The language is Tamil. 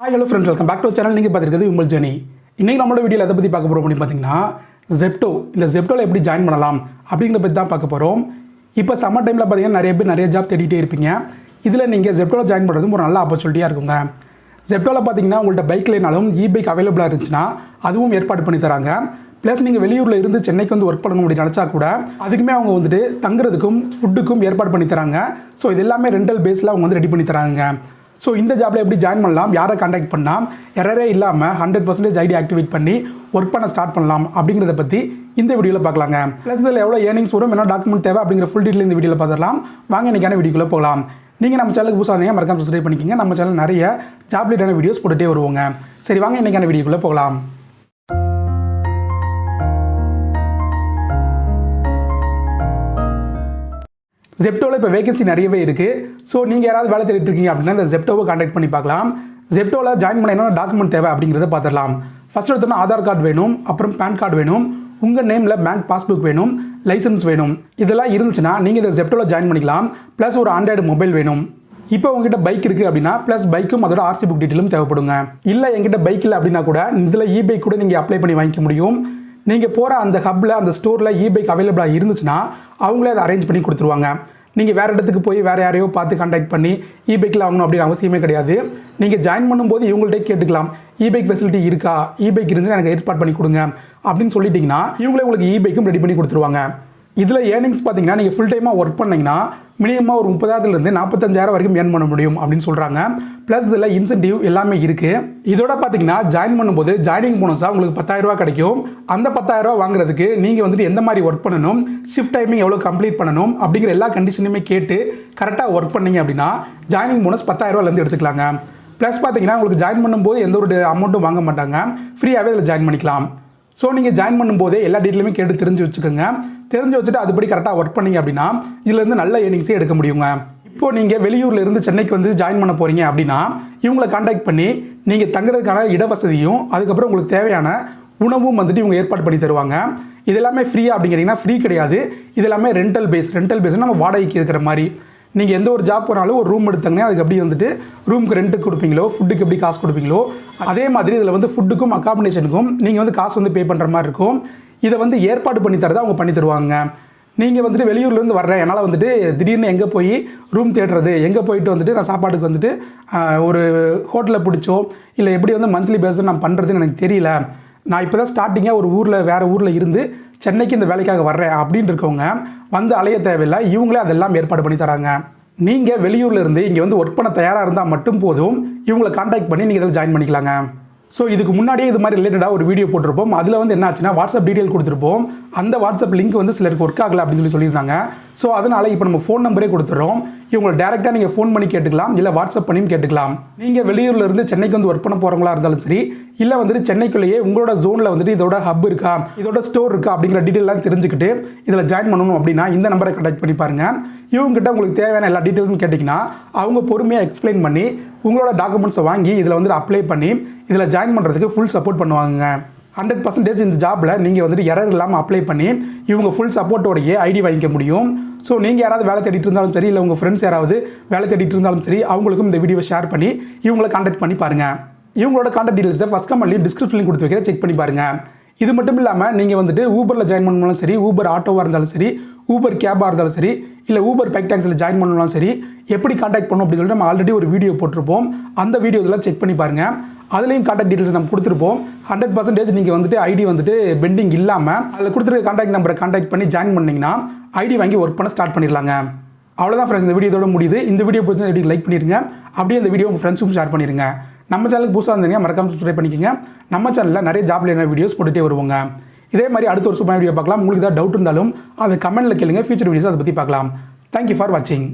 Hi hello friends welcome back to channel நீங்கள் பார்த்துருக்கிறது உங்கள் ஜெனி. இன்றைக்கி நம்மளோட வீடியோவில் எதை பற்றி பார்க்க போகிறோம் அப்படின்னு பார்த்தீங்கன்னா ஜெப்டோ இந்த ஜெப்டோவில் எப்படி ஜாயின் பண்ணலாம் அப்படிங்கிறத பற்றி தான் பார்க்க போகிறோம் இப்போ சம்மர் டைமில் பார்த்தீங்கன்னா நிறைய பேர் நிறைய ஜாப் தேடிட்டே இருப்பீங்க. இதில் நீங்கள் ஜெப்டோவில் ஜாயின் பண்ணுறது ஒரு நல்ல ஆப்பர்ச்சுனிட்டியாக இருக்குங்க. ஜெப்டோவில் பார்த்தீங்கன்னா உங்கள்கிட்ட பைக் இல்லைனாலும் இ பைக் அவைலபிளாக இருந்துச்சுன்னா அதுவும் ஏற்பாடு பண்ணி தராங்க. ப்ளஸ் நீங்கள் வெளியூரில் இருந்து சென்னைக்கு வந்து ஒர்க் பண்ணணும் அப்படின்னு நினச்சா கூட அதுக்குமே அவங்க வந்துட்டு தங்குறதுக்கும் ஃபுட்டுக்கும் ஏற்பாடு பண்ணி தராங்க. ஸோ இது எல்லாமே ரெண்டல் பேஸில் அவங்க வந்து ரெடி பண்ணி தராங்க ஸோ இந்த ஜாப்ல எப்படி ஜாயின் பண்ணலாம்? யாரை காண்டாக்ட் பண்ணால் எரரே இல்லாமல் ஹண்ட்ரட் பர்சன்டேஜ் ஐடி ஆக்டிவேட் பண்ணி ஒர்க் பண்ண ஸ்டார்ட் பண்ணலாம் அப்படிங்கிறத பற்றி இந்த வீடியோவில் பார்க்கலாங்க. ப்ளஸ் இதில் எவ்வளோ ஏர்னிங்ஸ் வரும் என்ன டாக்குமெண்ட் தேவை அப்படிங்கிற ஃபுல் டீட்டெயில் இந்த வீடியோவில் பார்த்துடலாம். வாங்க இன்றைக்கான வீடியோக்குள்ளே போகலாம். நீங்கள் நம்ம சேனலுக்கு புதுசாக இருந்தீங்க மறக்காம சப்ஸ்கிரைப் பண்ணிக்கோங்க. நம்ம சேனல் நிறைய ஜாப் ரிலேட்டான வீடியோஸ் போட்டுகிட்டே வருவோங்க. சரி வாங்க இன்றைக்கான வீடியோக்குள்ளே போகலாம். ஜெப்டோவில் இப்போ வேகன்சி நிறையவே இருக்குது ஸோ நீங்கள் யாராவது வேலை தேடிட்டு இருக்கீங்க அப்படின்னா இந்த ஜெப்டோவை காண்டாக்ட் பண்ணி பார்க்கலாம். ஜெப்டோவில் ஜாயின் பண்ண என்னென்ன டாக்குமெண்ட் தேவை அப்படிங்கிறத பார்த்துடலாம். ஃபர்ஸ்ட் எடுத்தோன்னா ஆதார் கார்டு வேணும் அப்புறம் பேன் கார்டு வேணும் உங்கள் நேமில் பேங்க் பாஸ்புக் வேணும் லைசன்ஸ் வேணும். இதெல்லாம் இருந்துச்சுன்னா நீங்கள் இந்த ஜெப்டோவில் ஜாயின் பண்ணிக்கலாம். ப்ளஸ் ஒரு ஆண்ட்ராய்டு மொபைல் வேணும். இப்போ உங்ககிட்ட பைக் இருக்குது அப்படின்னா ப்ளஸ் பைக்கும் அதோட ஆர்சி புக் டீட்டெயிலும் தேவைப்படுங்க. இல்லை எங்கிட்ட பைக் இல்லை அப்படின்னா கூட இதில் இபை கூட நீங்கள் அப்ளை பண்ணி வாங்கிக்க முடியும். நீங்கள் போகிற அந்த ஹப்பில் அந்த ஸ்டோரில் இபைக் அவைலபிளாக இருந்துச்சுன்னா அவங்களே அதை அரேஞ்ச் பண்ணி கொடுத்துருவாங்க. நீங்கள் வேறு இடத்துக்கு போய் வேறு யாரையோ பார்த்து காண்டாக்ட் பண்ணி இ பைக்கில் வாங்கணும் அப்படின்னு அவசியமே கிடையாது. நீங்கள் ஜாயின் பண்ணும்போது இவங்கள்ட்ட கேட்டுக்கலாம். இ பைக் ஃபெசிலிட்டி இருக்கா? இ பைக் இருந்துச்சுன்னா எனக்கு ஏற்பாடு பண்ணி கொடுங்க. அப்படின்னு சொல்லிட்டிங்கன்னா இவங்களே உங்களுக்கு இ பைக்கும் ரெடி பண்ணி கொடுத்துருவாங்க. இதில் ஏர்னிங்ஸ் பார்த்தீங்கன்னா நீங்கள் ஃபுல் டைமாக ஒர்க் பண்ணிங்கன்னா மினிமமாக ஒரு முப்பதாயிரத்துலேருந்து நாற்பத்தஞ்சாயிரம் வரைக்கும் ஏர்ன் பண்ண முடியும் அப்படின்னு சொல்கிறாங்க ப்ளஸ் இதில் இன்சென்டிவ் எல்லாமே இருக்குது இதோட பார்த்தீங்கன்னா ஜாயின் பண்ணும்போது ஜாயினிங் போனஸாக உங்களுக்கு பத்தாயிரரூபா கிடைக்கும். அந்த பத்தாயிரரூபா வாங்குறதுக்கு நீங்கள் வந்துட்டு எந்த மாதிரி ஒர்க் பண்ணணும் ஷிஃப்ட் டைமிங் எவ்வளோ கம்ப்ளீட் பண்ணணும் அப்படிங்கிற எல்லா கண்டிஷனுமே கேட்டு கரெக்டாக ஒர்க் பண்ணீங்க அப்படின்னா ஜாயினிங் போனஸ் பத்தாயிரரூபாலேருந்து எடுத்துக்கலாங்க. ப்ளஸ் பார்த்தீங்கன்னா உங்களுக்கு ஜாயின் பண்ணும்போது எந்த ஒரு அமௌண்ட்டும் வாங்க மாட்டாங்க. ஃப்ரீயாகவே இதில் ஜாயின் பண்ணிக்கலாம். ஸோ நீங்கள் ஜாயின் பண்ணும்போதே எல்லா டீட்டெயிலுமே கேட்டு தெரிஞ்சு வச்சுக்கோங்க. தெரிஞ்சு வச்சுட்டு அதுபடி கரெக்டாக ஒர்க் பண்ணீங்க அப்படின்னா இதுலேருந்து நல்ல ஏர்னிங்ஸே எடுக்க முடியுங்க. இப்போது நீங்கள் வெளியூரில் இருந்து சென்னைக்கு வந்து ஜாயின் பண்ண போகிறீங்க அப்படின்னா இவங்களை காண்டாக்ட் பண்ணி நீங்கள் தங்குறதுக்கான இடவசதியும் அதுக்கப்புறம் உங்களுக்கு தேவையான உணவும் வந்துட்டு இவங்க ஏற்பாடு பண்ணி தருவாங்க. இது எல்லாமே ஃப்ரீயா அப்படிங்கிறீங்கன்னா ஃப்ரீ கிடையாது. இது எல்லாமே ரெண்டல் பேஸ் ரெண்டல் பேஸ்னால் நம்ம வாடகைக்கு இருக்கிற மாதிரி. நீங்கள் எந்த ஒரு ஜாப் போனாலும் ஒரு ரூம் எடுத்தாங்கன்னா அதுக்கு எப்படி வந்துட்டு ரூமுக்கு ரெண்ட்டுக்கு கொடுப்பீங்களோ ஃபுட்டுக்கு எப்படி காசு கொடுப்பீங்களோ அதே மாதிரி இதில் வந்து ஃபுட்டுக்கும் அக்காமடேஷனுக்கும் நீங்கள் வந்து காசு வந்து பே பண்ணுற மாதிரி இருக்கும். இதை வந்து ஏற்பாடு பண்ணி தரதை அவங்க பண்ணி தருவாங்க. நீங்கள் வந்துட்டு வெளியூர்லேருந்து வர்றேன் என்னால் வந்துட்டு திடீர்னு எங்கே போய் ரூம் தேடுறது எங்கே போயிட்டு வந்துட்டு நான் சாப்பாட்டுக்கு வந்துட்டு ஒரு ஹோட்டலில் பிடிச்சோ இல்லை எப்படி வந்து மந்த்லி பேஸில் நான் பண்ணுறதுன்னு எனக்கு தெரியல. நான் இப்போ தான் ஸ்டார்டிங்காக ஒரு ஊரில் வேறு ஊரில் இருந்து சென்னைக்கு இந்த வேலைக்காக வர்றேன் அப்படின்னு இருக்கவங்க வந்து அலைய தேவையில்லை. இவங்களே அதெல்லாம் ஏற்பாடு பண்ணி தராங்க. நீங்கள் வெளியூரில் இருந்து இங்கே வந்து ஒர்க் பண்ண தயாராக இருந்தால் மட்டும் போதும். இவங்களை காண்டாக்ட் பண்ணி நீங்கள் இதில் ஜாயின் பண்ணிக்கலாங்க. ஸோ இதுக்கு முன்னாடியே இது மாதிரி ரிலேட்டடாக ஒரு வீடியோ போட்டிருப்போம். அதில் வந்து என்ன ஆச்சுன்னா வாட்ஸ்அப் டீட்டெயில் கொடுத்துருப்போம். அந்த வாட்ஸ்அப் லிங்க் வந்து சிலருக்கு ஒர்க் ஆகலை அப்படின்னு சொல்லி சொல்லியிருந்தாங்க. ஸோ அதனால் இப்போ நம்ம ஃபோன் நம்பரே கொடுத்துறோம். இவங்களை டேரெக்டாக நீங்கள் ஃபோன் பண்ணி கேட்டுக்கலாம். இல்லை வாட்ஸ்அப் பண்ணியும் கேட்டுக்கலாம். நீங்கள் வெளியூரில் இருந்து சென்னைக்கு வந்து ஒர்க் பண்ண போகிறவங்களா இருந்தாலும் சரி இல்லை வந்துட்டு சென்னைக்குள்ளேயே உங்களோட ஜோனில் வந்துட்டு இதோட ஹப் இருக்கா? இதோட ஸ்டோர் இருக்கா? அப்படிங்கிற டீட்டெயிலாம் தெரிஞ்சுக்கிட்டு இதில் ஜாயின் பண்ணணும் அப்படின்னா இந்த நம்பரை கண்டக்ட் பண்ணி பாருங்கள் இவங்ககிட்ட உங்களுக்கு தேவையான எல்லா டீட்டெயில்ஸும் கேட்டிங்கன்னா அவங்க பொறுமையாக எக்ஸ்பிளைன் பண்ணி உங்களோட டாக்குமெண்ட்ஸை வாங்கி இதில் வந்துட்டு அப்ளை பண்ணி இதில் ஜாயின் பண்ணுறதுக்கு ஃபுல் சப்போர்ட் பண்ணுவாங்க ஹண்ட்ரட் பர்சன்டேஜ் இந்த ஜாப்பில் நீங்கள் வந்துட்டு எரர் இல்லாமல் அப்ளை பண்ணி இவங்க ஃபுல் சப்போர்ட்டோடையே ஐடி வாங்கிக்க முடியும். ஸோ நீங்கள் யாராவது வேலை தேடிட்டு இருந்தாலும் சரி இல்லை உங்கள் ஃப்ரெண்ட்ஸ் யாராவது வேலை தேடிட்டு இருந்தாலும் சரி அவங்களுக்கும் இந்த வீடியோவை ஷேர் பண்ணி இவங்களை கான்டாக்ட் பண்ணி பாருங்கள் இவங்களோட கான்டாக்ட் டீடைல்ஸை ஃபஸ்ட் கமெண்ட்லேயும் டிஸ்கிரிப்ஷன்லையும் கொடுத்து வைக்கிற செக் பண்ணி பாருங்கள் இது மட்டும் இல்லாமல் நீங்கள் வந்துட்டு ஊபரில் ஜாயின் பண்ணாலும் சரி ஊபர் ஆட்டோவாக இருந்தாலும் சரி ஊபர் கேபாக இருந்தாலும் சரி இல்லை ஊபர் பைக் டாக்ஸில் ஜாயின் பண்ணாலும் சரி எப்படி கான்டாக்ட் பண்ணணும் அப்படின்னு சொல்லிட்டு நம்ம ஆல்ரெடி ஒரு வீடியோ போட்டிருப்போம். அந்த வீடியோஸ்லாம் செக் பண்ணி பாருங்கள் அதுலேயும் கான்டாக்ட் டீட்டெயில்ஸ் நம்ம கொடுத்துருப்போம். ஹண்ட்ரட் பர்சன்டேஜ் நீங்கள் வந்துட்டு ஐடி வந்துட்டு பெண்டிங் இல்லாமல் அதில் கொடுத்துருக்க கான்டாக்ட் நம்பரை கான்டாக்ட் பண்ணி ஜாயின் பண்ணிங்கன்னா ஐடி வாங்கி ஒர்க் பண்ண ஸ்டார்ட் பண்ணிடலாங்க. அவ்வளோதான் ஃப்ரெண்ட்ஸ் இந்த வீடியோதோட முடியுது. இந்த வீடியோ பிடிச்ச வீடியோ லைக் பண்ணிடுங்க அப்படியே இந்த வீடியோ உங்கள் ஃப்ரெண்ட்ஸுக்கும் ஷேர் பண்ணிடுங்க நம்ம சேனலுக்கு புதுசாக இருந்தீங்க மறக்காம சப்ஸ்கிரைப் பண்ணிக்கோங்க. நம்ம சேனலில் நிறைய ஜாப் லேன வீடியோஸ் போட்டுகிட்டே வருவாங்க. இதே மாதிரி அடுத்த ஒரு சூப்பர் வீடியோ பார்க்கலாம். உங்களுக்கு ஏதாவது டவுட் இருந்தாலும் அது கமெண்ட்டில் கேளுங்க. ஃபியூச்சர் வீடியோஸ் அதை பற்றி பார்க்கலாம். தேங்க்யூ ஃபார் வாட்சிங்